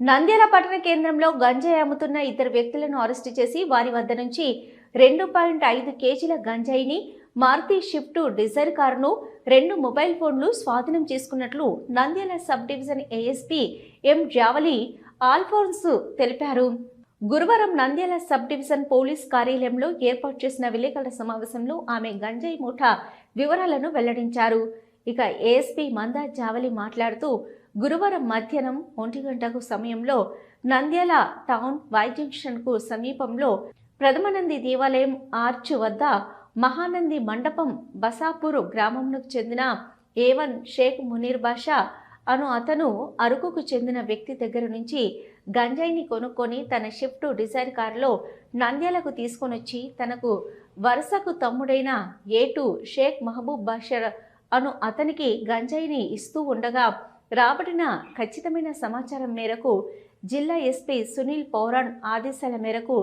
నంద్యాల పట్టణ కేంద్రంలో గంజాయి అమ్ముతున్న ఇద్దరు వ్యక్తులను అరెస్టు చేసి వారి వద్ద నుంచి రెండు పాయింట్ ఐదు కేజీల గంజాయిని మారుతి షిఫ్ట్ డిజైర్ కారును రెండు మొబైల్ ఫోన్లు స్వాధీనం చేసుకున్నట్లు Nandyal sub division ASP M Jawali Alphonse తెలిపారు. గురువారం నంద్యాల సబ్ డివిజన్ పోలీస్ కార్యాలయంలో ఏర్పాటు చేసిన విలేకరుల సమావేశంలో ఆమె గంజాయి ముఠా వివరాలను వెల్లడించారు. ఇక ఏఎస్పీ మందా జావలి మాట్లాడుతూ గురువారం మధ్యాహ్నం ఒంటి గంటకు సమయంలో నంద్యాల టౌన్ వై జంక్షన్కు సమీపంలో ప్రథమనంది దేవాలయం ఆర్చ్ వద్ద మహానంది మండపం బసాపూర్ గ్రామంకు చెందిన ఏవన్ షేక్ మునీర్ బాషా అను అతను అరకుకు చెందిన వ్యక్తి దగ్గర నుంచి గంజాయిని కొనుక్కొని తన షిఫ్ట్ డిజైర్ కారులో నంద్యాలకు తీసుకొనొచ్చి తనకు వరుసకు తమ్ముడైన ఏటు షేక్ మహబూబ్ బాషర్ అను అతనికి గంజాయిని ఇస్తూ ఉండగా రాబడిన ఖచ్చితమైన సమాచారం మేరకు జిల్లా ఎస్పీ సునీల్ పౌరాణ్ ఆదేశాల మేరకు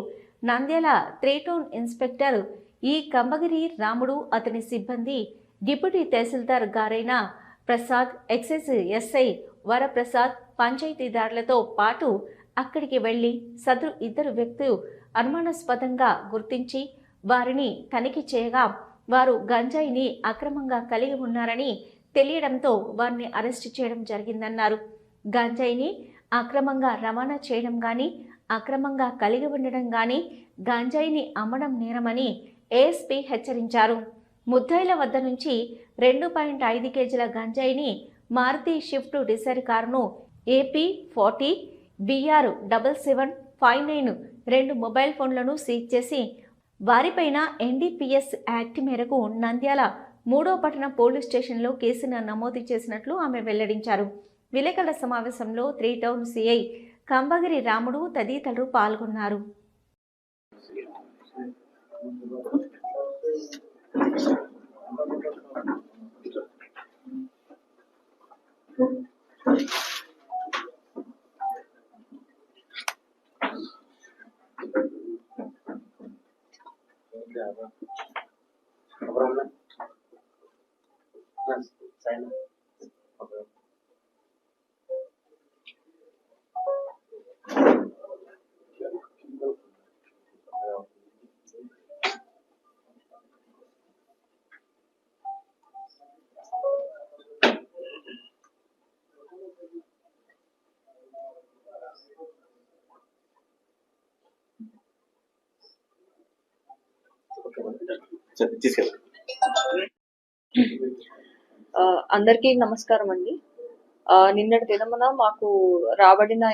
నంద్యాల త్రేటౌన్ ఇన్స్పెక్టర్ ఈ కంబగిరి రాముడు అతని సిబ్బంది డిప్యూటీ తహసీల్దార్ గారైన ప్రసాద్ ఎక్సైజ్ ఎస్ఐ వరప్రసాద్ పంచాయతీదారులతో పాటు అక్కడికి వెళ్ళి సదరు ఇద్దరు వ్యక్తులు అనుమానాస్పదంగా గుర్తించి వారిని తనిఖీ చేయగా వారు గంజాయిని అక్రమంగా కలిగి ఉన్నారని తెలియడంతో వారిని అరెస్ట్ చేయడం జరిగిందన్నారు. గాంజాయిని అక్రమంగా రవాణా చేయడం కానీ అక్రమంగా కలిగి ఉండడం కానీ గాంజాయిని అమ్మడం నేరమని ఏఎస్పీ హెచ్చరించారు. ముద్దాయిల వద్ద నుంచి రెండు పాయింట్ ఐదు కేజీల గంజాయిని మారుతి షిఫ్ట్ డిసైర్ కారును AP forty BR double seven five nine రెండు మొబైల్ ఫోన్లను సీజ్ చేసి వారిపైన ఎన్డీపీఎస్ యాక్ట్ మేరకు నంద్యాల మూడో పట్టణ పోలీస్ స్టేషన్లో కేసును నమోదు చేసినట్లు ఆమె వెల్లడించారు. విలేకరుల సమావేశంలో త్రీ టౌన్ సిఐ కంబగిరి రాముడు తదితరులు పాల్గొన్నారు. That's China. Okay. ठीक है అందరికీ నమస్కారం అండి ఆ, నిన్నటి దినమున మాకు రాబడిన